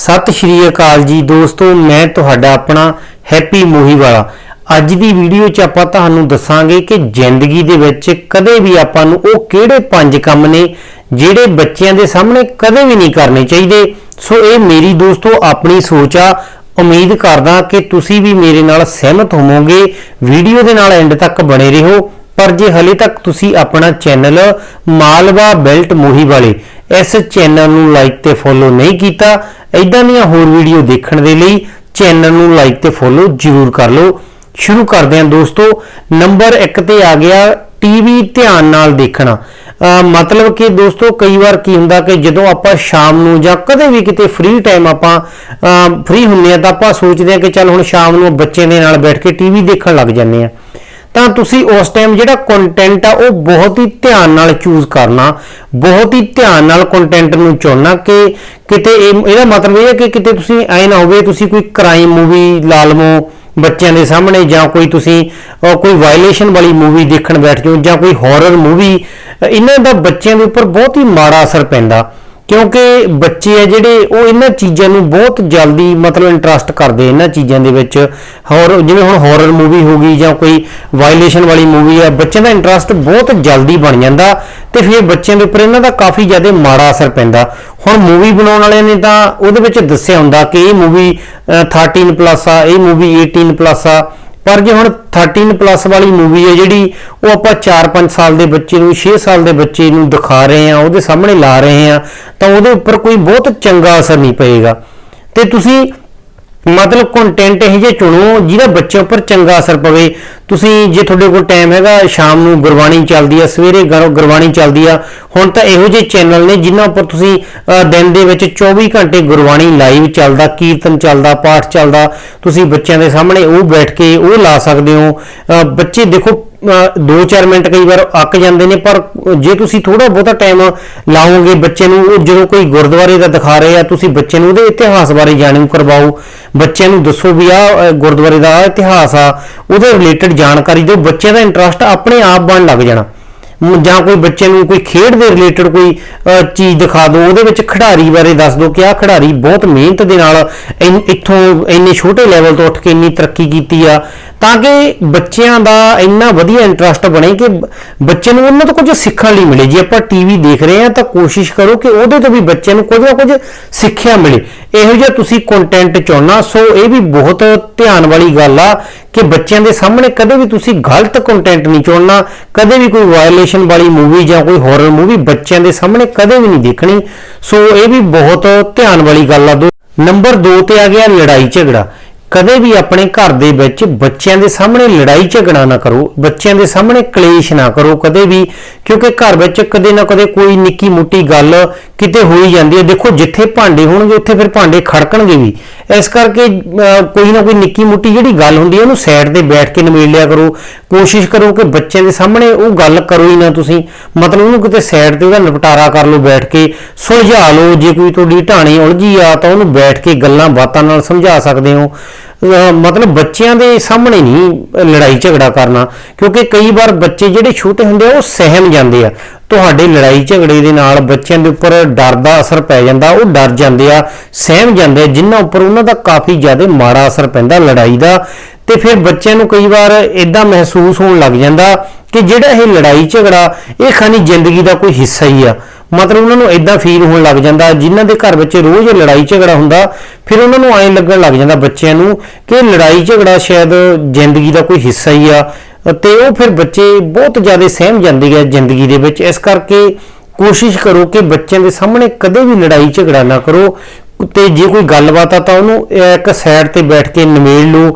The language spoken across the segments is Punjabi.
ਸਤਿ ਸ਼੍ਰੀ ਅਕਾਲ ਜੀ ਦੋਸਤੋ, ਮੈਂ ਤੁਹਾਡਾ ਆਪਣਾ ਹੈਪੀ ਮੋਹੀ ਵਾਲਾ। ਅੱਜ ਦੀ ਵੀਡੀਓ 'ਚ ਆਪਾਂ ਤੁਹਾਨੂੰ ਦੱਸਾਂਗੇ ਕਿ ਜ਼ਿੰਦਗੀ ਦੇ ਵਿੱਚ ਕਦੇ ਵੀ ਆਪਾਂ ਨੂੰ ਉਹ ਕਿਹੜੇ ਪੰਜ ਕੰਮ ਨੇ ਜਿਹੜੇ ਬੱਚਿਆਂ ਦੇ ਸਾਹਮਣੇ ਕਦੇ ਵੀ ਨਹੀਂ ਕਰਨੇ ਚਾਹੀਦੇ। ਸੋ ਇਹ ਮੇਰੀ ਦੋਸਤੋ ਆਪਣੀ ਸੋਚ ਆ। ਉਮੀਦ ਕਰਦਾ ਕਿ ਤੁਸੀਂ ਵੀ ਮੇਰੇ ਨਾਲ ਸਹਿਮਤ ਹੋਵੋਗੇ। ਵੀਡੀਓ ਦੇ ਨਾਲ ਐਂਡ ਤੱਕ ਬਣੇ ਰਹੋ। ਪਰ ਜੇ ਹਲੇ ਤੱਕ ਤੁਸੀਂ ਆਪਣਾ ਚੈਨਲ ਮਾਲਵਾ ਬੈਲਟ ਮੋਹੀ ਵਾਲੇ ਇਸ ਚੈਨਲ ਨੂੰ ਲਾਈਕ ਤੇ ਫੋਲੋ ਨਹੀਂ ਕੀਤਾ ਇਦਾਂ ਦੀਆਂ ਹੋਰ ਵੀਡੀਓ ਦੇਖਣ ਦੇ ਲਈ ਚੈਨਲ ਨੂੰ ਲਾਈਕ ਤੇ ਫੋਲੋ ਜ਼ਰੂਰ ਕਰ ਲਓ। ਸ਼ੁਰੂ ਕਰਦੇ ਹਾਂ ਦੋਸਤੋ, ਨੰਬਰ 1 ਤੇ ਆ ਗਿਆ ਟੀਵੀ ਧਿਆਨ ਨਾਲ ਦੇਖਣਾ। ਮਤਲਬ ਕਿ ਦੋਸਤੋ, ਕਈ ਵਾਰ ਕੀ ਹੁੰਦਾ ਕਿ ਜਦੋਂ ਆਪਾਂ ਸ਼ਾਮ ਨੂੰ ਜਾਂ ਕਦੇ ਵੀ ਕਿਤੇ ਫ੍ਰੀ ਟਾਈਮ ਆਪਾਂ ਫ੍ਰੀ ਹੁੰਨੇ ਆ ਤਾਂ ਆਪਾਂ ਸੋਚਦੇ ਆ ਕਿ ਚੱਲ ਹੁਣ ਸ਼ਾਮ ਨੂੰ ਬੱਚੇ ਦੇ ਨਾਲ ਬੈਠ ਕੇ ਟੀਵੀ ਦੇਖਣ ਲੱਗ ਜਾਂਦੇ ਆ ਤਾਂ ਤੁਸੀਂ ਉਸ ਟਾਈਮ ਜਿਹੜਾ ਕੰਟੈਂਟ ਆ, ਉਹ ਬਹੁਤ ਹੀ ਧਿਆਨ ਨਾਲ ਚੂਜ਼ ਕਰਨਾ, ਬਹੁਤ ਹੀ ਧਿਆਨ ਨਾਲ ਕੰਟੈਂਟ ਨੂੰ ਚੁਣਨਾ ਕਿ ਕਿਤੇ ਇਹ- ਇਹਦਾ ਮਤਲਬ ਇਹ ਹੈ ਕਿ ਕਿਤੇ ਤੁਸੀਂ ਐ ਨਾ ਹੋਵੇ, ਤੁਸੀਂ ਕੋਈ ਕ੍ਰਾਈਮ ਮੂਵੀ ਲਾ ਲਵੋ ਬੱਚਿਆਂ ਦੇ ਸਾਹਮਣੇ ਜਾਂ ਕੋਈ ਤੁਸੀਂ ਕੋਈ ਵਾਇਲੇਸ਼ਨ ਵਾਲੀ ਮੂਵੀ ਦੇਖਣ ਬੈਠ ਜਾਓ ਜਾਂ ਕੋਈ ਹਾਰਰ ਮੂਵੀ ਇਹਨਾਂ ਦਾ ਬੱਚਿਆਂ ਦੇ ਉੱਪਰ ਬਹੁਤ ਹੀ ਮਾੜਾ ਅਸਰ ਪੈਂਦਾ। ਕਿਉਂਕਿ ਬੱਚੇ ਆ ਜਿਹੜੇ, ਉਹ ਇਹਨਾਂ ਚੀਜ਼ਾਂ ਨੂੰ ਬਹੁਤ ਜਲਦੀ ਮਤਲਬ ਇੰਟਰਸਟ ਕਰਦੇ ਇਹਨਾਂ ਚੀਜ਼ਾਂ ਦੇ ਵਿੱਚ। ਹੋਰ ਜਿਵੇਂ ਹੁਣ ਹਾਰਰ ਮੂਵੀ ਹੋ ਗਈ ਜਾਂ ਕੋਈ ਵਾਇਲੇਸ਼ਨ ਵਾਲੀ ਮੂਵੀ ਆ, ਬੱਚਿਆਂ ਦਾ ਇੰਟਰਸਟ ਬਹੁਤ ਜਲਦੀ ਬਣ ਜਾਂਦਾ ਤੇ ਫਿਰ ਬੱਚਿਆਂ ਦੇ ਉੱਪਰ ਇਹਨਾਂ ਦਾ ਕਾਫੀ ਜ਼ਿਆਦਾ ਮਾੜਾ ਅਸਰ ਪੈਂਦਾ। ਹੁਣ ਮੂਵੀ ਬਣਾਉਣ ਵਾਲਿਆਂ ਨੇ ਤਾਂ ਉਹਦੇ ਵਿੱਚ ਦੱਸਿਆ ਹੁੰਦਾ ਕਿ ਇਹ ਮੂਵੀ 13 ਪਲੱਸ ਆ, ਇਹ ਮੂਵੀ 18 ਪਲੱਸ ਆ। ਪਰ ਜੇ ਹੁਣ 13 ਪਲੱਸ ਵਾਲੀ ਮੂਵੀ ਹੈ ਜਿਹੜੀ, ਉਹ ਆਪਾਂ 4-5 ਸਾਲ ਦੇ ਬੱਚੇ ਨੂੰ 6 ਸਾਲ ਦੇ ਬੱਚੇ ਨੂੰ ਦਿਖਾ ਰਹੇ ਆ ਉਹਦੇ ਸਾਹਮਣੇ ਲਾ ਰਹੇ ਆ ਤਾਂ ਉਹਦੇ ਉੱਪਰ ਕੋਈ ਬਹੁਤ ਚੰਗਾ ਅਸਰ ਨਹੀਂ ਪਏਗਾ। ਤੇ ਤੁਸੀਂ ਮਤਲਬ ਕੰਟੈਂਟ ਇਹ ਜੇ ਚੁਣੋ, ਜਿਹਦਾ ਬੱਚਿਆਂ ਉੱਪਰ ਚੰਗਾ ਅਸਰ ਪਵੇ। ਤੁਸੀਂ ਜੇ ਤੁਹਾਡੇ ਕੋਲ ਟਾਈਮ ਹੈਗਾ, ਸ਼ਾਮ ਨੂੰ ਗੁਰਬਾਣੀ ਚੱਲਦੀ ਆ, ਸਵੇਰੇ ਗੁਰ- ਗੁਰਬਾਣੀ ਚੱਲਦੀ ਆ, ਹੁਣ ਤਾਂ ਇਹੋ ਜਿਹੇ ਚੈਨਲ ਨੇ ਜਿਨ੍ਹਾਂ ਉੱਪਰ ਤੁਸੀਂ ਦਿਨ ਦੇ ਵਿੱਚ 24 ਘੰਟੇ ਗੁਰਬਾਣੀ ਲਾਈਵ ਚੱਲਦਾ, ਕੀਰਤਨ ਚੱਲਦਾ, ਪਾਠ ਚੱਲਦਾ, ਤੁਸੀਂ ਬੱਚਿਆਂ ਦੇ ਸਾਹਮਣੇ ਉਹ ਬੈਠ ਕੇ ਉਹ ਲਾ ਸਕਦੇ ਹੋ। ਬੱਚੇ ਦੇਖੋ 2-4 ਮਿੰਟ ਕਈ ਵਾਰ ਅੱਕ ਜਾਂਦੇ ਨੇ, ਪਰ ਜੇ ਤੁਸੀਂ ਥੋੜਾ ਬਹੁਤਾ ਟਾਈਮ ਲਾਓਗੇ ਬੱਚੇ ਨੂੰ, ਉਹ ਜਦੋਂ ਕੋਈ ਗੁਰਦੁਆਰੇ ਦਾ ਦਿਖਾ ਰਹੇ ਆ, ਤੁਸੀਂ ਬੱਚੇ ਨੂੰ ਉਹਦੇ ਇਤਿਹਾਸ ਬਾਰੇ ਜਾਣੂ ਕਰਵਾਓ। ਬੱਚਿਆਂ ਨੂੰ ਦੱਸੋ ਵੀ ਆ ਗੁਰਦੁਆਰੇ ਦਾ ਆਹ ਇਤਿਹਾਸ ਆ, ਉਹਦੇ ਰਿਲੇਟਡ ਜਾਣਕਾਰੀ ਦਿਓ, ਬੱਚਿਆਂ ਦਾ ਇੰਟਰਸਟ ਆਪਣੇ ਆਪ ਬਣ ਲੱਗ ਜਾਣਾ। ਜਾਂ ਕੋਈ ਬੱਚੇ ਨੂੰ ਕੋਈ ਖੇਡ ਦੇ ਰਿਲੇਟਡ ਕੋਈ ਚੀਜ਼ ਦਿਖਾ ਦਿਓ ਉਹਦੇ ਵਿੱਚ ਖਿਡਾਰੀ ਬਾਰੇ ਦੱਸ ਦਿਓ ਕਿ ਆਹ ਖਿਡਾਰੀ ਬਹੁਤ ਮਿਹਨਤ ਦੇ ਨਾਲ ਇੱਥੋਂ ਇੰਨੇ ਛੋਟੇ ਲੈਵਲ ਤੋਂ ਉੱਠ ਕੇ ਇੰਨੀ ਤਰੱਕੀ ਕੀਤੀ ਆ, ਤਾਂ ਕਿ ਬੱਚਿਆਂ ਦਾ ਇੰਨਾ ਵਧੀਆ ਇੰਟਰਸਟ ਬਣੇ ਕਿ ਬੱਚੇ ਨੂੰ ਉਹਨਾਂ ਤੋਂ ਕੁਝ ਸਿੱਖਣ ਲਈ ਮਿਲੇ। ਜੇ ਆਪਾਂ ਟੀਵੀ ਦੇਖ ਰਹੇ ਹਾਂ ਤਾਂ ਕੋਸ਼ਿਸ਼ ਕਰੋ ਕਿ ਉਹਦੇ ਤੋਂ ਵੀ ਬੱਚੇ ਨੂੰ ਕੁਝ ਨਾ ਕੁਝ ਸਿੱਖਿਆ ਮਿਲੇ। ਇਹੋ ਜਿਹਾ ਤੁਸੀਂ ਕੰਟੈਂਟ ਚੁਣਨਾ, ਸੋ ਇਹ ਵੀ ਬਹੁਤ ਧਿਆਨ ਵਾਲੀ ਗੱਲ ਆ ਕਿ ਬੱਚਿਆਂ ਦੇ ਸਾਹਮਣੇ ਕਦੇ ਵੀ ਤੁਸੀਂ ਗਲਤ ਕੰਟੈਂਟ ਨਹੀਂ ਚੁਣਨਾ, ਕਦੇ ਵੀ ਕੋਈ ਵਾਇਲੇਸ਼ਨ ਵਾਲੀ ਮੂਵੀ ਜਾਂ ਕੋਈ ਹਾਰਰ ਮੂਵੀ ਬੱਚਿਆਂ ਦੇ ਸਾਹਮਣੇ ਕਦੇ ਵੀ ਨਹੀਂ ਦੇਖਣੀ। ਸੋ ਇਹ ਵੀ ਬਹੁਤ ਧਿਆਨ ਵਾਲੀ ਗੱਲ ਆ ਨੰਬਰ 2 ਤੇ ਆ ਗਿਆ ਲੜਾਈ ਝਗੜਾ। ਕਦੇ ਵੀ ਆਪਣੇ ਘਰ ਦੇ ਵਿੱਚ ਬੱਚਿਆਂ ਦੇ ਸਾਹਮਣੇ ਲੜਾਈ ਝਗੜਾ ਨਾ ਕਰੋ। ਬੱਚਿਆਂ ਦੇ ਸਾਹਮਣੇ ਕਲੇਸ਼ ਨਾ ਕਰੋ ਕਦੇ ਵੀ, ਕਿਉਂਕਿ ਘਰ ਵਿੱਚ ਕਦੇ ਨਾ ਕਦੇ ਕੋਈ ਨਿੱਕੀ ਮੋਟੀ ਗੱਲ ਕਿਤੇ ਹੋਈ ਜਾਂਦੀ ਹੈ। ਦੇਖੋ, ਜਿੱਥੇ ਭਾਂਡੇ ਹੋਣਗੇ, ਉੱਥੇ ਫਿਰ ਭਾਂਡੇ ਖੜਕਣਗੇ ਵੀ। ਇਸ ਕਰਕੇ ਕੋਈ ਨਾ ਕੋਈ ਨਿੱਕੀ ਮੁੱਟੀ ਜਿਹੜੀ ਗੱਲ ਹੁੰਦੀ ਹੈ, ਉਹਨੂੰ ਸਾਈਡ ਤੇ ਬੈਠ ਕੇ ਨਿਬੇੜ ਲਿਆ ਕਰੋ। ਕੋਸ਼ਿਸ਼ ਕਰੋ ਕਿ ਬੱਚਿਆਂ ਦੇ ਸਾਹਮਣੇ ਉਹ ਗੱਲ ਕਰੋ ਹੀ ਨਾ ਤੁਸੀਂ। ਮਤਲਬ ਉਹਨੂੰ ਕਿਤੇ ਸਾਈਡ ਤੇ ਉਹਦਾ ਨਿਪਟਾਰਾ ਕਰ ਲਓ ਬੈਠ ਕੇ, ਸੁਲਝਾ ਲਓ। ਜੇ ਕੋਈ ਤੁਹਾਡੀ ਢਾਣੀ ਉਲਝੀ ਆ, ਤਾਂ ਉਹਨੂੰ ਬੈਠ ਕੇ ਗੱਲਾਂ ਬਾਤਾਂ ਨਾਲ ਸਮਝਾ ਸਕਦੇ ਹੋ। ਮਤਲਬ ਬੱਚਿਆਂ ਦੇ ਸਾਹਮਣੇ ਨਹੀਂ ਲੜਾਈ ਝਗੜਾ ਕਰਨਾ, ਕਿਉਂਕਿ ਕਈ ਵਾਰ ਬੱਚੇ ਜਿਹੜੇ ਛੋਟੇ ਹੁੰਦੇ ਆ, ਉਹ ਸਹਿਮ ਜਾਂਦੇ ਆ। ਤੁਹਾਡੇ ਲੜਾਈ ਝਗੜੇ ਦੇ ਨਾਲ ਬੱਚਿਆਂ ਦੇ ਉੱਪਰ ਡਰ ਦਾ ਅਸਰ ਪੈ ਜਾਂਦਾ, ਉਹ ਡਰ ਜਾਂਦੇ ਆ, ਸਹਿਮ ਜਾਂਦੇ ਆ, ਜਿਨ੍ਹਾਂ ਉੱਪਰ ਉਹਨਾਂ ਦਾ ਕਾਫੀ ਜ਼ਿਆਦਾ ਮਾੜਾ ਅਸਰ ਪੈਂਦਾ ਲੜਾਈ ਦਾ। ਤੇ ਫਿਰ ਬੱਚਿਆਂ ਨੂੰ ਕਈ ਵਾਰ ਇਦਾਂ ਮਹਿਸੂਸ ਹੋਣ ਲੱਗ ਜਾਂਦਾ ਕਿ ਜਿਹੜਾ ਇਹ ਲੜਾਈ ਝਗੜਾ, ਇਹ ਖਾਨੀ ਜ਼ਿੰਦਗੀ ਦਾ ਕੋਈ ਹਿੱਸਾ ਹੀ ਆ। ਮਤਲਬ ਉਹਨਾਂ ਨੂੰ ਇਦਾਂ ਫੀਲ ਹੋਣ ਲੱਗ ਜਾਂਦਾ, ਜਿਨ੍ਹਾਂ ਦੇ ਘਰ ਵਿੱਚ ਰੋਜ਼ ਲੜਾਈ ਝਗੜਾ ਹੁੰਦਾ, ਫਿਰ ਉਹਨਾਂ ਨੂੰ ਐਂ ਲੱਗਣ ਲੱਗ ਜਾਂਦਾ ਬੱਚਿਆਂ ਨੂੰ ਕਿ ਲੜਾਈ ਝਗੜਾ ਸ਼ਾਇਦ ਜ਼ਿੰਦਗੀ ਦਾ ਕੋਈ ਹਿੱਸਾ ਹੀ ਆ। ਤੇ ਉਹ ਫਿਰ ਬੱਚੇ ਬਹੁਤ ਜ਼ਿਆਦਾ ਸਹਿਮ ਜਾਂਦੇ ਆ ਜ਼ਿੰਦਗੀ ਦੇ ਵਿੱਚ। ਇਸ ਕਰਕੇ ਕੋਸ਼ਿਸ਼ ਕਰੋ ਕਿ ਬੱਚਿਆਂ ਦੇ ਸਾਹਮਣੇ ਕਦੇ ਵੀ ਲੜਾਈ ਝਗੜਾ ਨਾ ਕਰੋ। ਤੇ ਜੇ ਕੋਈ ਗੱਲਬਾਤ ਆ ਤਾਂ ਉਹਨੂੰ ਇੱਕ ਸਾਈਡ ਤੇ ਬੈਠ ਕੇ ਨਿਮੇੜ ਲਓ।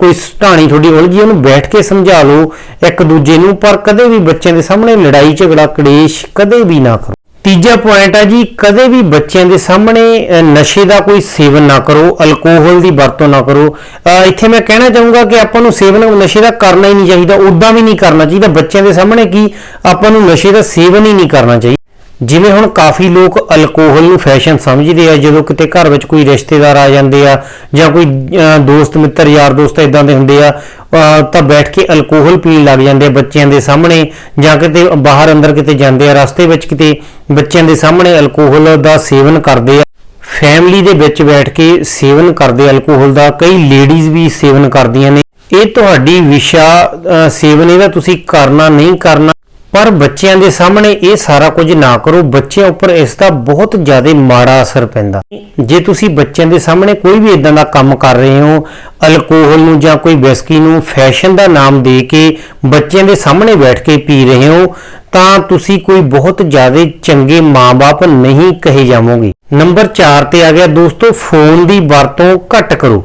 ਕੋਈ ਢਾਣੀ ਤੁਹਾਡੀ ਉਲਝੀ ਉਹਨੂੰ ਬੈਠ ਕੇ ਸਮਝਾ ਲਓ ਇੱਕ ਦੂਜੇ ਨੂੰ। ਪਰ ਕਦੇ ਵੀ ਬੱਚਿਆਂ ਦੇ ਸਾਹਮਣੇ ਲੜਾਈ ਝਗੜਾ ਕਲੇਸ਼ ਕਦੇ ਵੀ ਨਾ ਕਰੋ। ਤੀਜਾ ਪੁਆਇੰਟ ਹੈ ਜੀ, ਕਦੇ ਵੀ ਬੱਚਿਆਂ ਦੇ ਸਾਹਮਣੇ ਨਸ਼ੇ ਦਾ ਕੋਈ ਸੇਵਨ ਨਾ ਕਰੋ ਅਲਕੋਹਲ ਦੀ ਵਰਤੋਂ ਨਾ ਕਰੋ। ਇੱਥੇ ਮੈਂ ਕਹਿਣਾ ਚਾਹੂੰਗਾ ਕਿ ਆਪਾਂ ਨੂੰ ਸੇਵਨ, ਨਸ਼ੇ ਦਾ ਕਰਨਾ ਹੀ ਨਹੀਂ ਚਾਹੀਦਾ ਉਦਾਂ ਵੀ ਨਹੀਂ ਕਰਨਾ ਚਾਹੀਦਾ। ਬੱਚਿਆਂ ਦੇ ਸਾਹਮਣੇ ਕੀ? ਆਪਾਂ ਨੂੰ ਨਸ਼ੇ ਦਾ ਸੇਵਨ ਹੀ ਨਹੀਂ ਕਰਨਾ ਚਾਹੀਦਾ। ਜਿਵੇਂ ਹੁਣ ਕਾਫੀ ਲੋਕ ਅਲਕੋਹਲ ਨੂੰ ਫੈਸ਼ਨ ਸਮਝਦੇ ਆ, ਜਦੋਂ ਕਿਤੇ ਘਰ ਵਿੱਚ ਕੋਈ ਰਿਸ਼ਤੇਦਾਰ ਆ ਜਾਂਦੇ ਆ ਜਾਂ ਕੋਈ ਦੋਸਤ, ਮਿੱਤਰ, ਯਾਰ, ਦੋਸਤ ਇਦਾਂ ਦੇ ਹੁੰਦੇ ਆ ਤਾਂ ਬੈਠ ਕੇ ਅਲਕੋਹਲ ਪੀਣ ਲੱਗ ਜਾਂਦੇ ਆ ਬੱਚਿਆਂ ਦੇ ਸਾਹਮਣੇ ਜਾਂ ਕਿਤੇ ਬਾਹਰ ਅੰਦਰ ਕਿਤੇ ਜਾਂਦੇ ਆ, ਰਸਤੇ ਵਿੱਚ ਕਿਤੇ ਬੱਚਿਆਂ ਦੇ ਸਾਹਮਣੇ ਅਲਕੋਹਲ ਦਾ ਸੇਵਨ ਕਰਦੇ ਆ। ਫੈਮਿਲੀ ਦੇ ਵਿੱਚ ਬੈਠ ਕੇ ਸੇਵਨ ਕਰਦੇ ਅਲਕੋਹਲ ਦਾ, ਕਈ ਲੇਡੀਜ਼ ਵੀ ਸੇਵਨ ਕਰਦੀਆਂ ਨੇ। ਇਹ ਤੁਹਾਡੀ ਵਿਸ਼ਾ ਸੇਵਨ ਇਹਦਾ ਤੁਸੀਂ ਕਰਨਾ ਨਹੀਂ ਕਰਨਾ। ਪਰ ਬੱਚਿਆਂ ਦੇ ਸਾਹਮਣੇ ਇਹ ਸਾਰਾ ਕੁਝ ਨਾ ਕਰੋ। ਬੱਚਿਆਂ ਉੱਪਰ ਇਸ ਦਾ ਬਹੁਤ ਜ਼ਿਆਦਾ ਮਾੜਾ ਅਸਰ ਪੈਂਦਾ। ਜੇ ਤੁਸੀਂ ਬੱਚਿਆਂ ਦੇ ਸਾਹਮਣੇ ਕੋਈ ਵੀ ਇਦਾਂ ਦਾ ਕੰਮ ਕਰ ਰਹੇ ਹੋ, ਅਲਕੋਹਲ ਨੂੰ ਜਾਂ ਕੋਈ ਵਿਸਕੀ ਨੂੰ ਫੈਸ਼ਨ ਦਾ ਨਾਮ ਦੇ ਕੇ ਬੱਚਿਆਂ ਦੇ ਸਾਹਮਣੇ ਬੈਠ ਕੇ ਪੀ ਰਹੇ ਹੋ, ਤਾਂ ਤੁਸੀਂ ਕੋਈ ਬਹੁਤ ਜ਼ਿਆਦਾ ਚੰਗੇ ਮਾਪੇ ਨਹੀਂ ਕਹੇ ਜਾਵੋਗੇ। ਨੰਬਰ 4 ਤੇ ਆ ਗਿਆ ਦੋਸਤੋ, ਫੋਨ ਦੀ ਵਰਤੋਂ ਘੱਟ ਕਰੋ।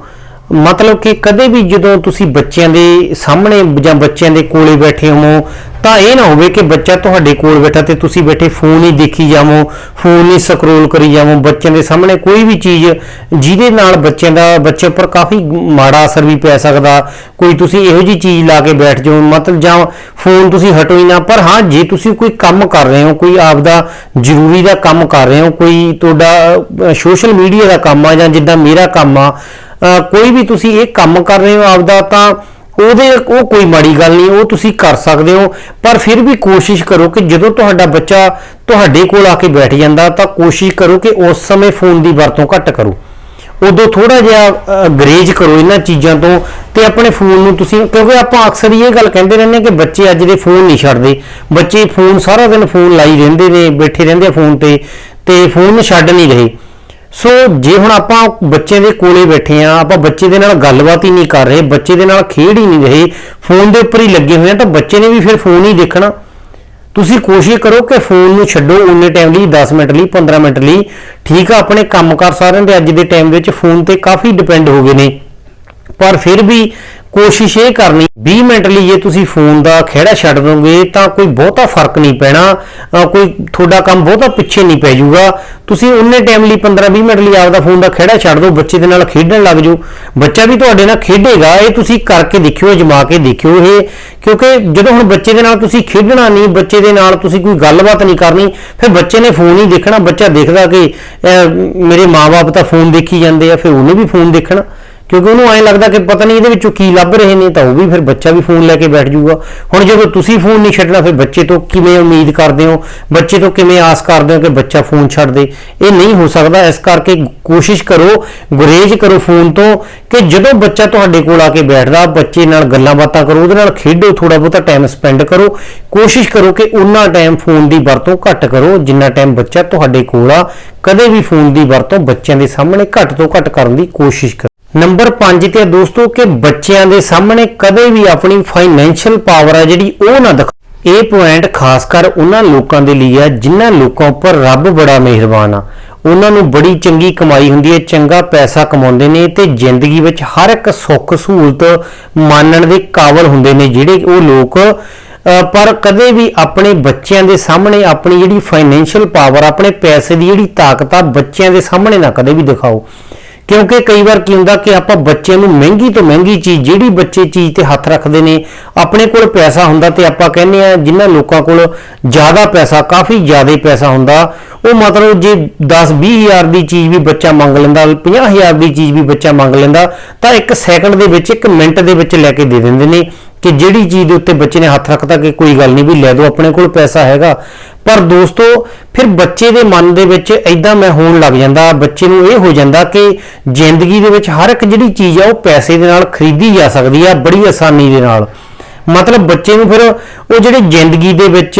ਮਤਲਬ ਕਿ ਕਦੇ ਵੀ ਜਦੋਂ ਤੁਸੀਂ ਬੱਚਿਆਂ ਦੇ ਸਾਹਮਣੇ ਜਾਂ ਬੱਚਿਆਂ ਦੇ ਕੋਲੇ ਬੈਠੇ ਹੋ ਤਾਂ ਇਹ ਨਾ ਹੋਵੇ ਕਿ ਬੱਚਾ ਤੁਹਾਡੇ ਕੋਲ ਬੈਠਾ ਤੇ ਤੁਸੀਂ ਬੈਠੇ ਫੋਨ ਹੀ ਦੇਖੀ ਜਾਵੋ, ਫੋਨ ਹੀ ਸਕਰੋਲ ਕਰੀ ਜਾਵੋ। ਬੱਚਿਆਂ ਦੇ ਸਾਹਮਣੇ ਕੋਈ ਵੀ ਚੀਜ਼ ਜਿਹਦੇ ਨਾਲ ਬੱਚਿਆਂ ਦਾ, ਬੱਚੇ ਉੱਪਰ ਕਾਫੀ ਮਾੜਾ ਅਸਰ ਵੀ ਪੈ ਸਕਦਾ। ਕੋਈ ਤੁਸੀਂ ਇਹੋ ਜੀ ਚੀਜ਼ ਲਾ ਕੇ ਬੈਠ ਜਾਓ, ਮਤਲਬ ਜਾਂ ਫੋਨ ਤੁਸੀਂ ਹਟੋ ਹੀ ਨਾ, ਪਰ ਹਾਂ, ਜੇ ਤੁਸੀਂ ਕੋਈ ਕੰਮ ਕਰ ਰਹੇ ਹੋ, ਕੋਈ ਆਪਦਾ ਜ਼ਰੂਰੀ ਦਾ ਕੰਮ ਕਰ ਰਹੇ ਹੋ, ਕੋਈ ਤੁਹਾਡਾ ਸੋਸ਼ਲ ਮੀਡੀਆ ਦਾ ਕੰਮ ਆ ਜਾਂ ਜਿੱਦਾਂ ਮੇਰਾ ਕੰਮ ਆ ਕੋਈ ਵੀ ਤੁਸੀਂ ਇਹ ਕੰਮ ਕਰ ਰਹੇ ਹੋ ਆਪਦਾ, ਤਾਂ ਉਹਦੇ ਉਹ ਕੋਈ ਮਾੜੀ ਗੱਲ ਨਹੀਂ, ਉਹ ਤੁਸੀਂ ਕਰ ਸਕਦੇ ਹੋ। ਪਰ ਫਿਰ ਵੀ ਕੋਸ਼ਿਸ਼ ਕਰੋ ਕਿ ਜਦੋਂ ਤੁਹਾਡਾ ਬੱਚਾ ਤੁਹਾਡੇ ਕੋਲ ਆ ਕੇ ਬੈਠ ਜਾਂਦਾ, ਤਾਂ ਕੋਸ਼ਿਸ਼ ਕਰੋ ਕਿ ਉਸ ਸਮੇਂ ਫੋਨ ਦੀ ਵਰਤੋਂ ਘੱਟ ਕਰੋ। ਉਦੋਂ ਥੋੜਾ ਜਿਹਾ ਗਰੇਜ ਕਰੋ ਇਹਨਾਂ ਚੀਜ਼ਾਂ ਤੋਂ ਤੇ ਆਪਣੇ ਫੋਨ ਨੂੰ ਤੁਸੀਂ, ਕਿਉਂਕਿ ਆਪਾਂ ਅਕਸਰ ਹੀ ਇਹ ਗੱਲ ਕਹਿੰਦੇ ਰਹਿੰਦੇ ਹਾਂ ਕਿ ਬੱਚੇ ਅੱਜ ਦੇ ਫੋਨ ਨਹੀਂ ਛੱਡਦੇ। ਬੱਚੇ ਫੋਨ ਸਾਰਾ ਦਿਨ ਫੋਨ ਲਾਈ ਰਹਿੰਦੇ ਨੇ, ਬੈਠੇ ਰਹਿੰਦੇ ਆ ਫੋਨ ਤੇ ਤੇ ਫੋਨ ਛੱਡ ਨਹੀਂ ਰਹੇ। ਸੋ ਜੇ ਹੁਣ ਆਪਾਂ ਬੱਚੇ ਦੇ ਕੋਲੇ ਬੈਠੇ ਆ, ਆਪਾਂ ਬੱਚੇ ਦੇ ਨਾਲ ਗੱਲਬਾਤ ਹੀ ਨਹੀਂ ਕਰ ਰਹੇ, ਬੱਚੇ ਦੇ ਨਾਲ ਖੇਡ ਹੀ ਨਹੀਂ ਰਹੇ, ਫੋਨ ਦੇ ਉੱਪਰ ਹੀ ਲੱਗੇ ਹੋਏ ਆ, ਤਾਂ ਬੱਚੇ ਨੇ ਵੀ ਫਿਰ ਫੋਨ ਹੀ ਦੇਖਣਾ। ਤੁਸੀਂ ਕੋਸ਼ਿਸ਼ ਕਰੋ ਕਿ ਫੋਨ ਨੂੰ ਛੱਡੋ ਉਨੇ ਟਾਈਮ ਲਈ 10 ਮਿੰਟ ਲਈ 15 ਮਿੰਟ ਲਈ। ਠੀਕ ਆ, ਆਪਣੇ ਕੰਮਕਾਰ ਸਾਰਿਆਂ ਦੇ ਅੱਜ ਦੇ ਟਾਈਮ ਵਿੱਚ ਫੋਨ ਤੇ ਕਾਫੀ ਡਿਪੈਂਡ ਹੋ ਗਏ ਨੇ। ਪਰ ਫਿਰ ਵੀ ਕੋਸ਼ਿਸ਼ ਇਹ ਕਰਨੀ 20 ਮਿੰਟ ਲਈ ਜੇ ਤੁਸੀਂ ਫੋਨ ਦਾ ਖਿਹੜਾ ਛੱਡ ਦੋਗੇ ਤਾਂ ਕੋਈ ਬਹੁਤਾ ਫ਼ਰਕ ਨਹੀਂ ਪੈਣਾ ਕੋਈ ਤੁਹਾਡਾ ਕੰਮ ਬਹੁਤਾ ਪਿੱਛੇ ਨਹੀਂ ਪੈ ਜਾਊਗਾ। ਤੁਸੀਂ ਉਨੇ ਟਾਈਮ ਲਈ 15-20 ਮਿੰਟ ਲਈ ਆਪਦਾ ਫੋਨ ਦਾ ਖਿਹੜਾ ਛੱਡ ਦਿਓ ਬੱਚੇ ਦੇ ਨਾਲ ਖੇਡਣ ਲੱਗ ਜਾਓ। ਬੱਚਾ ਵੀ ਤੁਹਾਡੇ ਨਾਲ ਖੇਡੇਗਾ ਇਹ ਤੁਸੀਂ ਕਰਕੇ ਦੇਖਿਓ ਜਮਾ ਕੇ ਦੇਖਿਓ ਇਹ। ਕਿਉਂਕਿ ਜਦੋਂ ਹੁਣ ਬੱਚੇ ਦੇ ਨਾਲ ਤੁਸੀਂ ਖੇਡਣਾ ਨਹੀਂ ਬੱਚੇ ਦੇ ਨਾਲ ਤੁਸੀਂ ਕੋਈ ਗੱਲਬਾਤ ਨਹੀਂ ਕਰਨੀ ਫਿਰ ਬੱਚੇ ਨੇ ਫੋਨ ਹੀ ਦੇਖਣਾ ਬੱਚਾ ਦੇਖਦਾ ਕਿ ਅਹ, ਮੇਰੇ ਮਾਪੇ ਤਾਂ ਫੋਨ ਦੇਖੀ ਜਾਂਦੇ ਆ ਫਿਰ ਉਹਨੇ ਵੀ ਫੋਨ ਦੇਖਣਾ। ਕਿਉਂਕਿ ਉਹਨੂੰ ਐਂ ਲੱਗਦਾ ਕਿ ਪਤਾ ਨਹੀਂ ਇਹਦੇ ਵਿੱਚੋਂ ਕੀ ਲੱਭ ਰਹੇ ਨੇ, ਤਾਂ ਉਹ ਵੀ ਫਿਰ ਬੱਚਾ ਵੀ ਫੋਨ ਲੈ ਕੇ ਬੈਠ ਜਾਊਗਾ। ਹੁਣ ਜਦੋਂ ਤੁਸੀਂ ਫੋਨ ਨਹੀਂ ਛੱਡਣਾ, ਫਿਰ ਬੱਚੇ ਤੋਂ ਕਿਵੇਂ ਉਮੀਦ ਕਰਦੇ ਹੋ? ਬੱਚੇ ਤੋਂ ਕਿਵੇਂ ਆਸ ਕਰਦੇ ਹੋ ਕਿ ਬੱਚਾ ਫੋਨ ਛੱਡ ਦੇ? ਇਹ ਨਹੀਂ ਹੋ ਸਕਦਾ। ਇਸ ਕਰਕੇ ਕੋਸ਼ਿਸ਼ ਕਰੋ, ਗੁਰੇਜ਼ ਕਰੋ ਫੋਨ ਤੋਂ ਕਿ ਜਦੋਂ ਬੱਚਾ ਤੁਹਾਡੇ ਕੋਲ ਆ ਕੇ ਬੈਠਦਾ, ਬੱਚੇ ਨਾਲ ਗੱਲਾਂ ਬਾਤਾਂ ਕਰੋ, ਉਹਦੇ ਨਾਲ ਖੇਡੋ ਥੋੜਾ ਬਹੁਤਾ ਟਾਈਮ ਸਪੈਂਡ ਕਰੋ। ਕੋਸ਼ਿਸ਼ ਕਰੋ ਕਿ ਉਨਾ ਟਾਈਮ ਫੋਨ ਦੀ ਵਰਤੋਂ ਘੱਟ ਕਰੋ, ਜਿੰਨਾ ਟਾਈਮ ਬੱਚਾ ਤੁਹਾਡੇ ਕੋਲ ਆ, ਕਦੇ ਵੀ ਫੋਨ ਦੀ ਵਰਤੋਂ ਬੱਚਿਆਂ ਦੇ ਸਾਹਮਣੇ ਘੱਟ ਤੋਂ ਘੱਟ ਕਰਨ ਦੀ ਕੋਸ਼ਿਸ਼ ਕਰੋ। ਨੰਬਰ 5 ਤੇ ਆ ਦੋਸਤੋ ਕਿ ਬੱਚਿਆਂ ਦੇ ਸਾਹਮਣੇ ਕਦੇ ਵੀ ਆਪਣੀ ਫਾਈਨੈਂਸ਼ੀਅਲ ਪਾਵਰ ਆ ਜਿਹੜੀ ਉਹ ਨਾ ਦਿਖਾਓ ਇਹ ਪੁਆਇੰਟ ਖਾਸ ਕਰ ਉਹਨਾਂ ਲੋਕਾਂ ਦੇ ਲਈ ਆ ਜਿਨ੍ਹਾਂ ਲੋਕਾਂ ਉੱਪਰ ਰੱਬ ਬੜਾ ਮਿਹਰਬਾਨ ਆ। ਉਹਨਾਂ ਨੂੰ ਬੜੀ ਚੰਗੀ ਕਮਾਈ ਹੁੰਦੀ ਹੈ, ਚੰਗਾ ਪੈਸਾ ਕਮਾਉਂਦੇ ਨੇ ਤੇ ਜ਼ਿੰਦਗੀ ਵਿੱਚ ਹਰ ਇੱਕ ਸੁੱਖ ਸਹੂਲਤ ਮਾਨਣ ਦੇ ਕਾਬਲ ਹੁੰਦੇ ਨੇ ਜਿਹੜੇ ਉਹ ਲੋਕ। ਪਰ ਕਦੇ ਵੀ ਆਪਣੇ ਬੱਚਿਆਂ ਦੇ ਸਾਹਮਣੇ ਆਪਣੀ ਜਿਹੜੀ ਫਾਈਨੈਂਸ਼ੀਅਲ ਪਾਵਰ ਆਪਣੇ ਪੈਸੇ ਦੀ ਜਿਹੜੀ ਤਾਕਤ ਆ, ਬੱਚਿਆਂ ਦੇ ਸਾਹਮਣੇ ਨਾ ਕਦੇ ਵੀ ਦਿਖਾਓ। ਕਿਉਂਕਿ ਕਈ ਵਾਰ ਕੀ ਹੁੰਦਾ ਕਿ ਆਪਾਂ ਬੱਚਿਆਂ ਨੂੰ ਮਹਿੰਗੀ ਤੋਂ ਮਹਿੰਗੀ ਚੀਜ਼, ਜਿਹੜੀ ਬੱਚੇ ਚੀਜ਼ ਤੇ ਹੱਥ ਰੱਖਦੇ ਨੇ, ਆਪਣੇ ਕੋਲ ਪੈਸਾ ਹੁੰਦਾ ਤੇ ਆਪਾਂ ਕਹਿੰਦੇ ਆ ਜਿਨ੍ਹਾਂ ਲੋਕਾਂ ਕੋਲ ਜ਼ਿਆਦਾ ਪੈਸਾ, ਕਾਫੀ ਜ਼ਿਆਦਾ ਪੈਸਾ ਹੁੰਦਾ, ਉਹ ਮਤਲਬ ਜੇ 10 ਹਜ਼ਾਰ ਦੀ ਚੀਜ਼ ਵੀ ਬੱਚਾ ਮੰਗ ਲੈਂਦਾ 50000 ਦੀ ਚੀਜ਼ ਵੀ ਬੱਚਾ ਮੰਗ ਲੈਂਦਾ, ਤਾਂ ਇੱਕ ਸੈਕਿੰਡ ਦੇ ਵਿੱਚ, ਇੱਕ ਮਿੰਟ ਦੇ ਵਿੱਚ ਲੈ ਕੇ ਦੇ ਦਿੰਦੇ ਨੇ। ਕਿ ਜਿਹੜੀ ਚੀਜ਼ ਦੇ ਉੱਤੇ ਬੱਚੇ ਨੇ ਹੱਥ ਰੱਖਤਾ ਕਿ ਕੋਈ ਗੱਲ ਨਹੀਂ ਵੀ ਲੈ ਦਿਓ ਆਪਣੇ ਕੋਲ ਪੈਸਾ ਹੈਗਾ। ਪਰ ਦੋਸਤੋ, ਫਿਰ ਬੱਚੇ ਦੇ ਮਨ ਦੇ ਵਿੱਚ ਐਦਾਂ ਮੈਂ ਹੋਣ ਲੱਗ ਜਾਂਦਾ, ਬੱਚੇ ਨੂੰ ਇਹ ਹੋ ਜਾਂਦਾ ਕਿ ਜ਼ਿੰਦਗੀ ਦੇ ਵਿੱਚ ਹਰ ਇੱਕ ਜਿਹੜੀ ਚੀਜ਼ ਆ, ਉਹ ਪੈਸੇ ਦੇ ਨਾਲ ਖਰੀਦੀ ਜਾ ਸਕਦੀ ਆ, ਬੜੀ ਆਸਾਨੀ ਦੇ ਨਾਲ। ਮਤਲਬ ਬੱਚੇ ਨੂੰ ਫਿਰ ਉਹ ਜਿਹੜੇ ਜ਼ਿੰਦਗੀ ਦੇ ਵਿੱਚ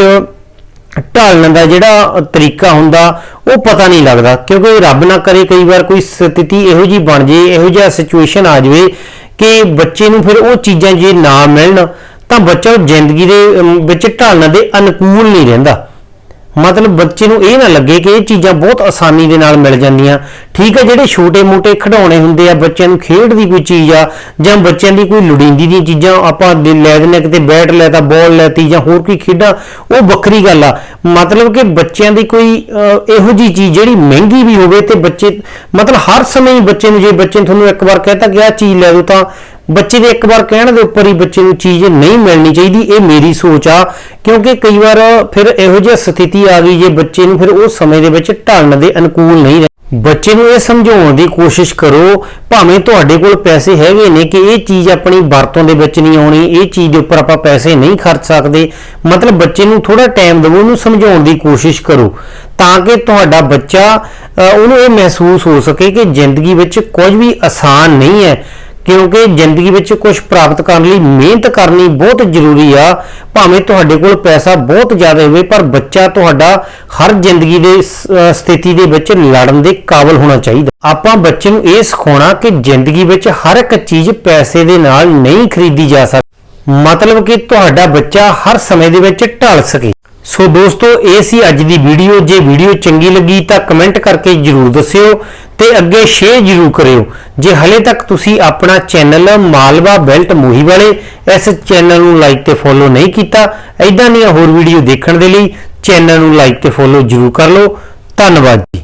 ਢਾਲਣ ਦਾ ਜਿਹੜਾ ਤਰੀਕਾ ਹੁੰਦਾ, ਉਹ ਪਤਾ ਨਹੀਂ ਲੱਗਦਾ। ਕਿਉਂਕਿ ਰੱਬ ਨਾ ਕਰੇ ਕਈ ਵਾਰ ਕੋਈ ਸਥਿਤੀ ਇਹੋ ਜੀ ਬਣ ਜੇ, ਇਹੋ ਜਿਹਾ ਸਿਚੁਏਸ਼ਨ ਆ ਜਾਵੇ ਕਿ ਬੱਚੇ ਨੂੰ ਫਿਰ ਉਹ ਚੀਜ਼ਾਂ ਜੇ ਨਾ ਮਿਲਣ ਤਾਂ ਬੱਚਾ ਉਹ ਜ਼ਿੰਦਗੀ ਦੇ ਵਿੱਚ ਢਾਲਣ ਦੇ ਅਨੁਕੂਲ ਨਹੀਂ ਰਹਿੰਦਾ। ਮਤਲਬ ਬੱਚੇ ਨੂੰ ਇਹ ਨਾ ਲੱਗੇ ਕਿ ਇਹ ਚੀਜ਼ਾਂ ਬਹੁਤ ਆਸਾਨੀ ਦੇ ਨਾਲ ਮਿਲ ਜਾਂਦੀਆਂ। ਠੀਕ ਹੈ ਜਿਹੜੇ ਛੋਟੇ-ਮੋਟੇ ਖਿਡੌਣੇ ਹੁੰਦੇ ਆ ਬੱਚਿਆਂ ਨੂੰ ਖੇਡ ਦੀ ਕੋਈ ਚੀਜ਼ ਆ ਜਾਂ ਬੱਚਿਆਂ ਦੀ ਕੋਈ ਲੋੜੀਂਦੀ ਦੀਆਂ ਚੀਜ਼ਾਂ ਆਪਾਂ ਦੇ ਲੈ ਦਿੰਦੇ ਹਾਂ, ਕਿਤੇ ਬੈਟ ਲੈਤਾ ਬਾਲ ਲੈਤੀ ਜਾਂ ਹੋਰ ਕੋਈ ਖੇਡਾਂ ਉਹ ਵੱਖਰੀ ਗੱਲ ਆ। ਮਤਲਬ ਕਿ ਬੱਚਿਆਂ ਦੀ ਕੋਈ ਇਹੋ ਜੀ ਚੀਜ਼ ਜਿਹੜੀ ਮਹਿੰਗੀ ਵੀ ਹੋਵੇ ਤੇ ਬੱਚੇ ਮਤਲਬ ਹਰ ਸਮੇਂ ਬੱਚੇ ਨੂੰ ਜੇ ਬੱਚੇ ਨੇ ਤੁਹਾਨੂੰ ਇੱਕ ਵਾਰ ਕਹਿਤਾ ਕਿ ਆਹ ਚੀਜ਼ ਲੈ ਦਿਓ ਤਾਂ ਬੱਚੇ ਦੇ ਇੱਕ ਵਾਰ ਕਹਿਣ ਦੇ ਉੱਪਰ ਹੀ ਬੱਚੇ ਨੂੰ ਚੀਜ਼ ਨਹੀਂ ਮਿਲਣੀ ਚਾਹੀਦੀ, ਇਹ ਮੇਰੀ ਸੋਚ ਆ। ਕਿਉਂਕਿ ਕਈ ਵਾਰ ਫਿਰ ਇਹੋ ਜਿਹੀ ਸਥਿਤੀ ਆ ਗਈ ਜੇ ਬੱਚੇ ਨੂੰ ਫਿਰ ਉਹ ਸਮੇਂ ਦੇ ਵਿੱਚ ਢਲਣ ਦੇ ਅਨੁਕੂਲ ਨਹੀਂ ਰਹਿ ਬੱਚੇ ਨੂੰ ਇਹ ਸਮਝਾਉਣ ਦੀ ਕੋਸ਼ਿਸ਼ ਕਰੋ, ਭਾਵੇਂ ਤੁਹਾਡੇ ਕੋਲ ਪੈਸੇ ਹੈਗੇ ਨੇ ਕਿ ਇਹ ਚੀਜ਼ ਆਪਣੀ ਵਰਤੋਂ ਦੇ ਵਿੱਚ ਨਹੀਂ ਆਉਣੀ, ਇਹ ਚੀਜ਼ ਦੇ ਉੱਪਰ ਆਪਾਂ ਪੈਸੇ ਨਹੀਂ ਖਰਚ ਸਕਦੇ। ਮਤਲਬ ਬੱਚੇ ਨੂੰ ਥੋੜਾ ਟਾਈਮ ਦਿਵੋ, ਉਹਨੂੰ ਸਮਝਾਉਣ ਦੀ ਕੋਸ਼ਿਸ਼ ਕਰੋ। ਤਾਂ ਕਿ ਤੁਹਾਡਾ ਬੱਚਾ ਉਹਨੂੰ ਇਹ ਮਹਿਸੂਸ ਹੋ ਸਕੇ ਕਿ ਜ਼ਿੰਦਗੀ ਵਿੱਚ ਕੁਝ ਵੀ ਆਸਾਨ ਨਹੀਂ ਹੈ। ਕਿਉਂਕਿ ਜ਼ਿੰਦਗੀ ਵਿੱਚ ਕੁਝ ਪ੍ਰਾਪਤ ਕਰਨ ਲਈ ਮਿਹਨਤ ਕਰਨੀ ਬਹੁਤ ਜ਼ਰੂਰੀ ਆ। ਭਾਵੇਂ ਤੁਹਾਡੇ ਕੋਲ ਪੈਸਾ ਬਹੁਤ ਜ਼ਿਆਦਾ ਹੋਵੇ, ਪਰ ਬੱਚਾ ਤੁਹਾਡਾ ਹਰ ਜ਼ਿੰਦਗੀ ਦੇ ਸਥਿਤੀ ਦੇ ਵਿੱਚ ਲੜਨ ਦੇ ਕਾਬਿਲ ਹੋਣਾ ਚਾਹੀਦਾ। ਆਪਾਂ ਬੱਚੇ ਨੂੰ ਇਹ ਸਿਖਾਉਣਾ ਕਿ ਜ਼ਿੰਦਗੀ ਵਿੱਚ ਹਰ ਇੱਕ ਚੀਜ਼ ਪੈਸੇ ਦੇ ਨਾਲ ਨਹੀਂ ਖਰੀਦੀ ਜਾ ਸਕਦੀ। ਮਤਲਬ ਕਿ ਤੁਹਾਡਾ ਬੱਚਾ ਹਰ ਸਮੇਂ ਦੇ ਵਿੱਚ ਢਲ ਸਕੇ। ਸੋ ਦੋਸਤੋ, ਇਹ ਸੀ ਅੱਜ ਦੀ ਵੀਡੀਓ। ਜੇ ਵੀਡੀਓ ਚੰਗੀ ਲੱਗੀ ਤਾਂ ਕਮੈਂਟ ਕਰਕੇ ਜਰੂਰ ਦੱਸਿਓ ਤੇ ਅੱਗੇ ਸ਼ੇਅਰ ਜਰੂਰ ਕਰਿਓ। ਜੇ ਹਲੇ ਤੱਕ ਤੁਸੀਂ ਆਪਣਾ ਚੈਨਲ ਮਾਲਵਾ ਬੈਲਟ ਮੋਹੀ ਵਾਲੇ ਇਸ ਚੈਨਲ ਨੂੰ ਲਾਈਕ ਤੇ ਫੋਲੋ ਨਹੀਂ ਕੀਤਾ ਐਦਾਂ ਦੀਆਂ ਹੋਰ ਵੀਡੀਓ ਦੇਖਣ ਦੇ ਲਈ ਚੈਨਲ ਨੂੰ ਲਾਈਕ ਤੇ ਫੋਲੋ ਜਰੂਰ ਕਰ ਲਓ। ਧੰਨਵਾਦ ਜੀ।